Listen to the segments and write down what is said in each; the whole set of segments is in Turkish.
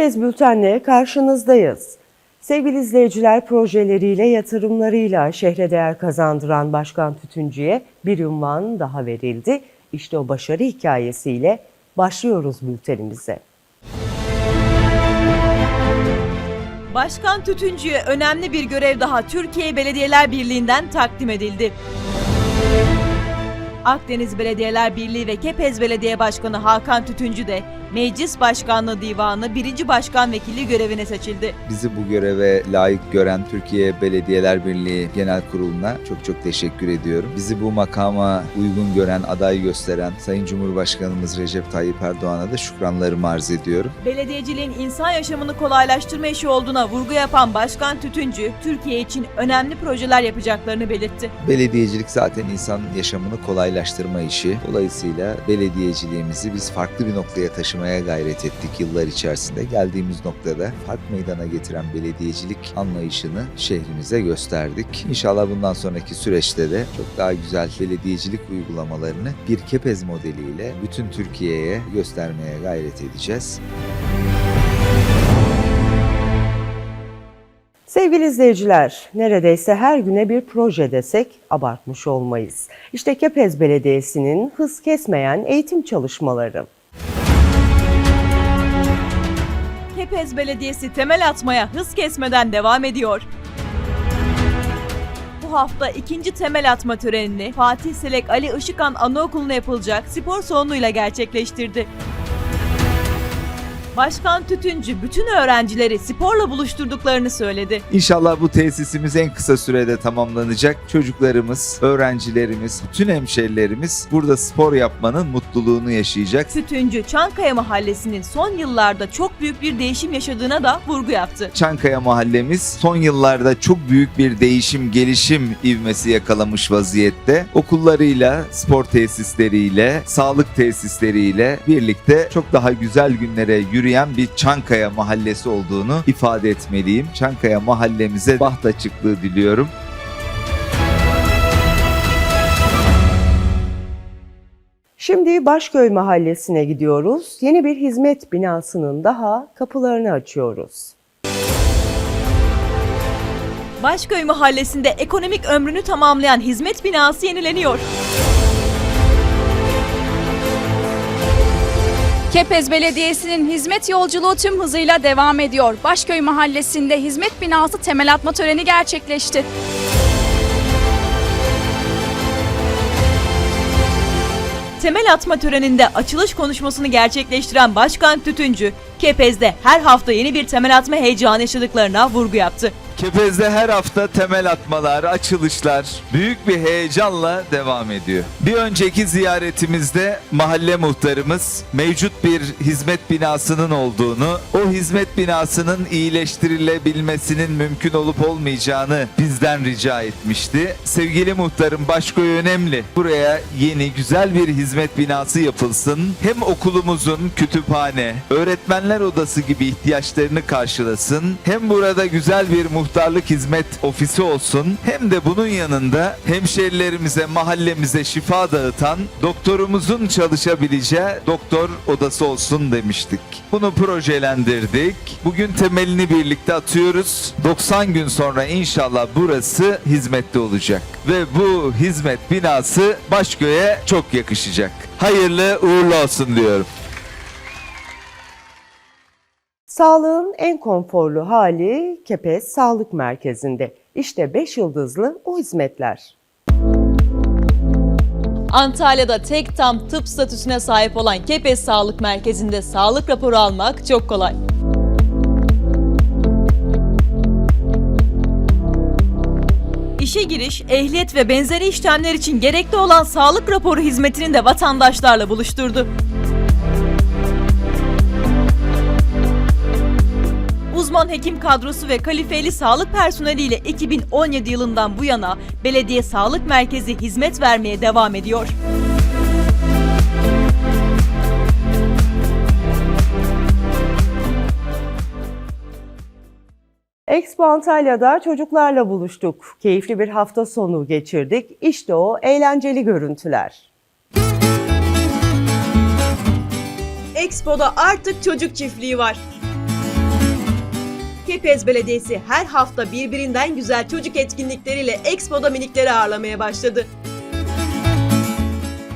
Kepez Bülten'le karşınızdayız. Sevgili izleyiciler projeleriyle, yatırımlarıyla şehre değer kazandıran Başkan Tütüncü'ye bir ünvan daha verildi. İşte o başarı hikayesiyle başlıyoruz bültenimize. Başkan Tütüncü'ye önemli bir görev daha Türkiye Belediyeler Birliği'nden takdim edildi. Akdeniz Belediyeler Birliği ve Kepez Belediye Başkanı Hakan Tütüncü de Meclis Başkanlığı Divanı 1. Başkan Vekili görevine seçildi. Bizi bu göreve layık gören Türkiye Belediyeler Birliği Genel Kurulu'na çok çok teşekkür ediyorum. Bizi bu makama uygun gören, aday gösteren Sayın Cumhurbaşkanımız Recep Tayyip Erdoğan'a da şükranlarımı arz ediyorum. Belediyeciliğin insan yaşamını kolaylaştırma işi olduğuna vurgu yapan Başkan Tütüncü, Türkiye için önemli projeler yapacaklarını belirtti. Belediyecilik zaten insanın yaşamını kolaylaştırma işi. Dolayısıyla belediyeciliğimizi biz farklı bir noktaya taşımaya gayret ettik yıllar içerisinde. Geldiğimiz noktada fark meydana getiren belediyecilik anlayışını şehrimize gösterdik. İnşallah bundan sonraki süreçte de çok daha güzel belediyecilik uygulamalarını bir kepez modeliyle bütün Türkiye'ye göstermeye gayret edeceğiz. Sevgili izleyiciler, neredeyse her güne bir proje desek abartmış olmayız. İşte Kepez Belediyesi'nin hız kesmeyen eğitim çalışmaları. Kepez Belediyesi temel atmaya hız kesmeden devam ediyor. Bu hafta ikinci temel atma törenini Fatih Selek Ali Işıkan Anaokulu'na yapılacak spor salonuyla gerçekleştirdi. Başkan Tütüncü bütün öğrencileri sporla buluşturduklarını söyledi. İnşallah bu tesisimiz en kısa sürede tamamlanacak. Çocuklarımız, öğrencilerimiz, bütün hemşerilerimiz burada spor yapmanın mutluluğunu yaşayacak. Tütüncü Çankaya Mahallesi'nin son yıllarda çok büyük bir değişim yaşadığına da vurgu yaptı. Çankaya mahallemiz son yıllarda çok büyük bir değişim, gelişim ivmesi yakalamış vaziyette. Okullarıyla, spor tesisleriyle, sağlık tesisleriyle birlikte çok daha güzel günlere yürüyen bir Çankaya mahallesi olduğunu ifade etmeliyim. Çankaya mahallemize baht açıklığı diliyorum. Şimdi Başköy Mahallesi'ne gidiyoruz. Yeni bir hizmet binasının daha kapılarını açıyoruz. Başköy Mahallesi'nde ekonomik ömrünü tamamlayan hizmet binası yenileniyor. Kepez Belediyesi'nin hizmet yolculuğu tüm hızıyla devam ediyor. Başköy Mahallesi'nde hizmet binası temel atma töreni gerçekleşti. Temel atma töreninde açılış konuşmasını gerçekleştiren Başkan Tütüncü, Kepez'de her hafta yeni bir temel atma heyecanı yaşadıklarına vurgu yaptı. Kepez'de her hafta temel atmalar, açılışlar büyük bir heyecanla devam ediyor. Bir önceki ziyaretimizde mahalle muhtarımız mevcut bir hizmet binasının olduğunu, o hizmet binasının iyileştirilebilmesinin mümkün olup olmayacağını bizden rica etmişti. Sevgili muhtarım Başkoy önemli. Buraya yeni güzel bir hizmet binası yapılsın. Hem okulumuzun kütüphane, öğretmenler odası gibi ihtiyaçlarını karşılasın. Hem burada güzel bir muhtarlık hizmet ofisi olsun. Hem de bunun yanında hemşerilerimize, mahallemize şifa dağıtan doktorumuzun çalışabileceği doktor odası olsun demiştik. Bunu projelendirdik. Bugün temelini birlikte atıyoruz. 90 gün sonra inşallah burası hizmette olacak. Ve bu hizmet binası Başköy'e çok yakışacak. Hayırlı uğurlu olsun diyorum. Sağlığın en konforlu hali Kepez Sağlık Merkezi'nde. İşte 5 yıldızlı o hizmetler. Antalya'da tek tam tıp statüsüne sahip olan Kepez Sağlık Merkezi'nde sağlık raporu almak çok kolay. İşe giriş, ehliyet ve benzeri işlemler için gerekli olan sağlık raporu hizmetini de vatandaşlarla buluşturdu. Uzman hekim kadrosu ve kalifeli sağlık personeliyle 2017 yılından bu yana belediye sağlık merkezi hizmet vermeye devam ediyor. Expo Antalya'da çocuklarla buluştuk. Keyifli bir hafta sonu geçirdik. İşte o eğlenceli görüntüler. Expo'da artık çocuk çiftliği var. Kepez Belediyesi her hafta birbirinden güzel çocuk etkinlikleriyle Expo'da minikleri ağırlamaya başladı.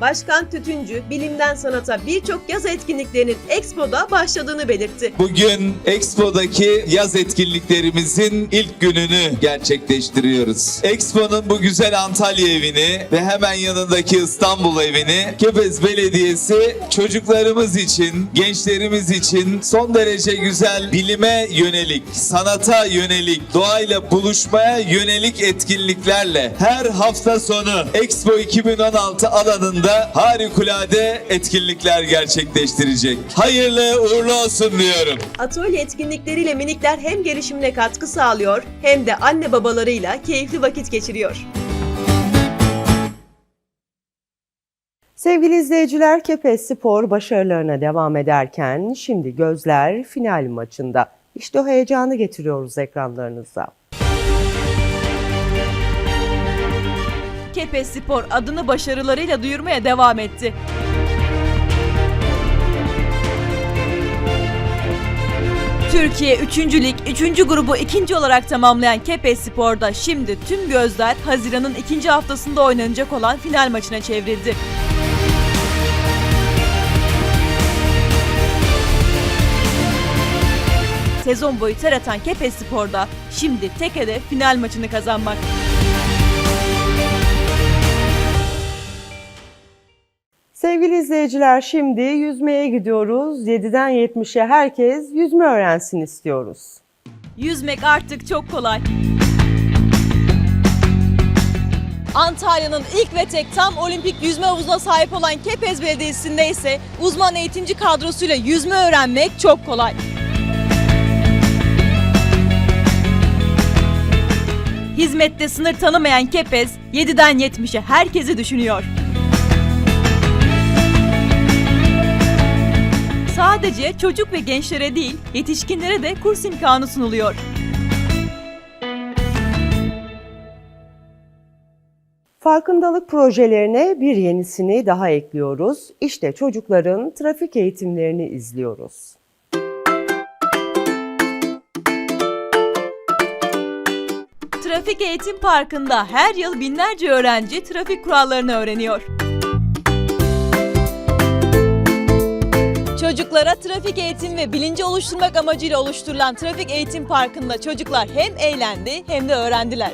Başkan Tütüncü, bilimden sanata birçok yaz etkinliklerinin Expo'da başladığını belirtti. Bugün Expo'daki yaz etkinliklerimizin ilk gününü gerçekleştiriyoruz. Expo'nun bu güzel Antalya evini ve hemen yanındaki İstanbul evini Kepez Belediyesi çocuklarımız için, gençlerimiz için son derece güzel bilime yönelik, sanata yönelik, doğayla buluşmaya yönelik etkinliklerle her hafta sonu Expo 2016 alanında harikulade etkinlikler gerçekleştirecek. Hayırlı uğurlu olsun diyorum. Atölye etkinlikleriyle minikler hem gelişimine katkı sağlıyor hem de anne babalarıyla keyifli vakit geçiriyor. Sevgili izleyiciler Kepez Spor başarılarına devam ederken şimdi gözler final maçında. İşte o heyecanı getiriyoruz ekranlarınıza. Kepez Spor adını başarılarıyla duyurmaya devam etti. Türkiye 3. Lig 3. grubu ikinci olarak tamamlayan Kepez Spor'da şimdi tüm gözler Haziran'ın ikinci haftasında oynanacak olan final maçına çevrildi. Sezon boyu ter atan Kepez Spor'da şimdi tek hedef final maçını kazanmak. Sevgili izleyiciler şimdi yüzmeye gidiyoruz. 7'den 70'e herkes yüzme öğrensin istiyoruz. Yüzmek artık çok kolay. Antalya'nın ilk ve tek tam olimpik yüzme havuzuna sahip olan Kepez Belediyesi'nde ise uzman eğitimci kadrosuyla yüzme öğrenmek çok kolay. Hizmette sınır tanımayan Kepez 7'den 70'e herkesi düşünüyor. Sadece çocuk ve gençlere değil, yetişkinlere de kurs imkanı sunuluyor. Farkındalık projelerine bir yenisini daha ekliyoruz. İşte çocukların trafik eğitimlerini izliyoruz. Trafik Eğitim Parkı'nda her yıl binlerce öğrenci trafik kurallarını öğreniyor. Çocuklara trafik eğitim ve bilinci oluşturmak amacıyla oluşturulan Trafik Eğitim Parkı'nda çocuklar hem eğlendi hem de öğrendiler.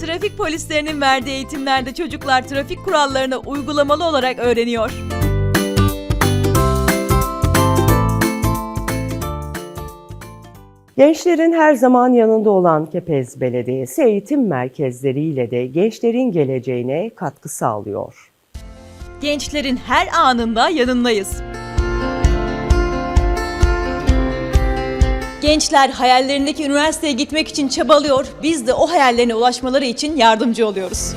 Trafik polislerinin verdiği eğitimlerde çocuklar trafik kurallarını uygulamalı olarak öğreniyor. Gençlerin her zaman yanında olan Kepez Belediyesi eğitim merkezleriyle de gençlerin geleceğine katkı sağlıyor. Gençlerin her anında yanındayız. Gençler hayallerindeki üniversiteye gitmek için çabalıyor. Biz de o hayallerine ulaşmaları için yardımcı oluyoruz.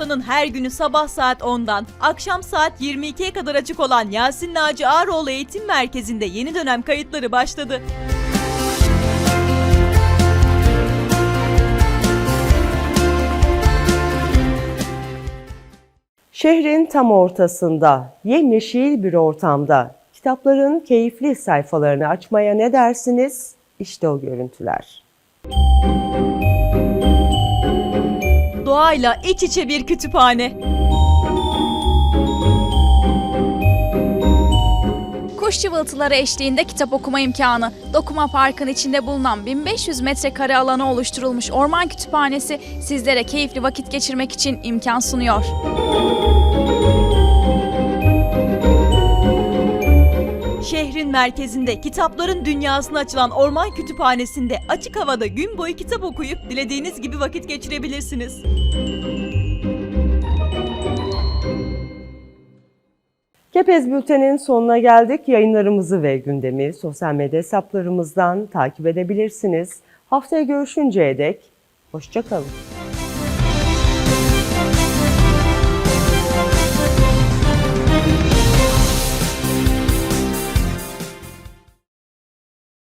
Haftanın her günü sabah saat 10'dan akşam saat 22'ye kadar açık olan Yasin Naci Ağroğlu Eğitim Merkezi'nde yeni dönem kayıtları başladı. Şehrin tam ortasında, yemyeşil bir ortamda kitapların keyifli sayfalarını açmaya ne dersiniz? İşte o görüntüler. Doğayla iç içe bir kütüphane. Kuş cıvıltıları eşliğinde kitap okuma imkanı. Dokuma Park'ın içinde bulunan 1500 metrekare alanı oluşturulmuş orman kütüphanesi sizlere keyifli vakit geçirmek için imkan sunuyor. Şehrin merkezinde kitapların dünyasına açılan orman kütüphanesinde açık havada gün boyu kitap okuyup dilediğiniz gibi vakit geçirebilirsiniz. Kepez Bülten'in sonuna geldik. Yayınlarımızı ve gündemi sosyal medya hesaplarımızdan takip edebilirsiniz. Haftaya görüşünceye dek hoşçakalın.